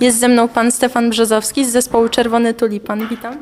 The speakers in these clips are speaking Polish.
Jest ze mną pan Stefan Brzozowski z zespołu Czerwony Tulipan. Witam.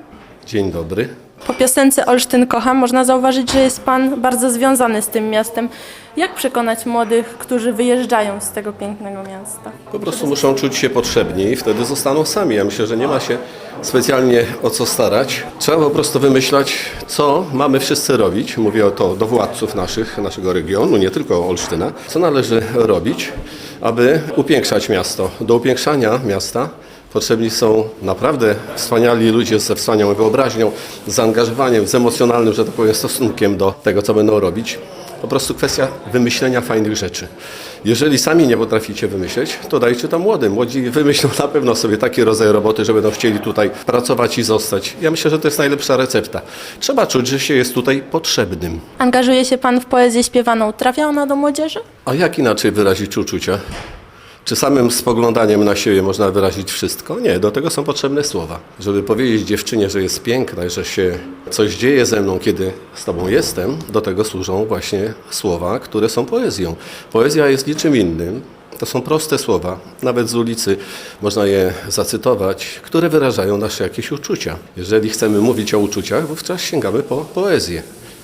Dzień dobry. Po piosence Olsztyn kocham można zauważyć, że jest pan bardzo związany z tym miastem. Jak przekonać młodych, którzy wyjeżdżają z tego pięknego miasta? Po prostu muszą czuć się potrzebni i wtedy zostaną sami. Ja myślę, że nie ma się specjalnie o co starać. Trzeba po prostu wymyślać, co mamy wszyscy robić. Mówię o to do władców naszych, naszego regionu, nie tylko Olsztyna. Co należy robić, aby upiększać miasto. Do upiększania miasta Potrzebni są naprawdę wspaniali ludzie ze wspaniałą wyobraźnią, z zaangażowaniem, z emocjonalnym, że tak powiem, stosunkiem do tego, co będą robić. Po prostu kwestia wymyślenia fajnych rzeczy. Jeżeli sami nie potraficie wymyśleć, to dajcie to młodym. Młodzi wymyślą na pewno sobie taki rodzaj roboty, że będą chcieli tutaj pracować i zostać. Ja myślę, że to jest najlepsza recepta. Trzeba czuć, że się jest tutaj potrzebnym. Angażuje się pan w poezję śpiewaną. Trafia ona do młodzieży? A jak inaczej wyrazić uczucia? Czy samym spoglądaniem na siebie można wyrazić wszystko? Nie, do tego są potrzebne słowa. Żeby powiedzieć dziewczynie, że jest piękna i że się coś dzieje ze mną, kiedy z tobą jestem, do tego służą właśnie słowa, które są poezją. Poezja jest niczym innym. To są proste słowa, nawet z ulicy można je zacytować, które wyrażają nasze jakieś uczucia. Jeżeli chcemy mówić o uczuciach, wówczas sięgamy po poezję.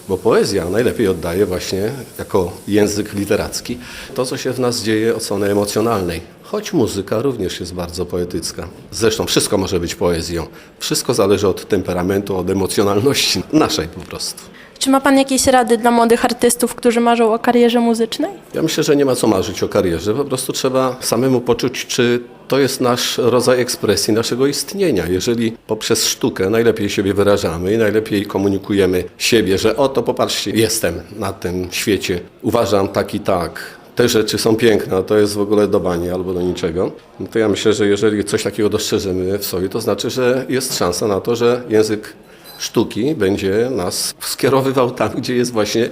Bo poezja najlepiej oddaje właśnie jako język literacki to, co się w nas dzieje od strony emocjonalnej. Choć muzyka również jest bardzo poetycka. Zresztą wszystko może być poezją. Wszystko zależy od temperamentu, od emocjonalności naszej po prostu. Czy ma pan jakieś rady dla młodych artystów, którzy marzą o karierze muzycznej? Ja myślę, że nie ma co marzyć o karierze. Po prostu trzeba samemu poczuć, czy to jest nasz rodzaj ekspresji naszego istnienia. Jeżeli poprzez sztukę najlepiej siebie wyrażamy i najlepiej komunikujemy siebie, że oto popatrzcie, jestem na tym świecie, uważam tak i tak, te rzeczy są piękne, a to jest w ogóle do bani albo do niczego, no to ja myślę, że jeżeli coś takiego dostrzeżymy w sobie, to znaczy, że jest szansa na to, że język sztuki będzie nas skierowywał tam, gdzie jest właśnie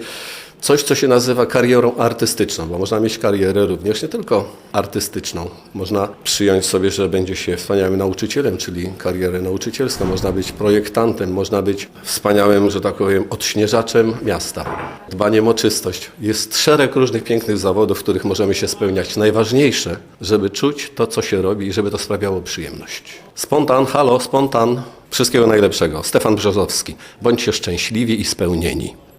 coś, co się nazywa karierą artystyczną, bo można mieć karierę również nie tylko artystyczną. Można przyjąć sobie, że będzie się wspaniałym nauczycielem, czyli karierę nauczycielską. Można być projektantem, można być wspaniałym, że tak powiem, odśnieżaczem miasta. Dbaniem o czystość. Jest szereg różnych pięknych zawodów, w których możemy się spełniać. Najważniejsze, żeby czuć to, co się robi i żeby to sprawiało przyjemność. Spontan, halo, spontan. Wszystkiego najlepszego. Stefan Brzozowski. Bądźcie szczęśliwi i spełnieni.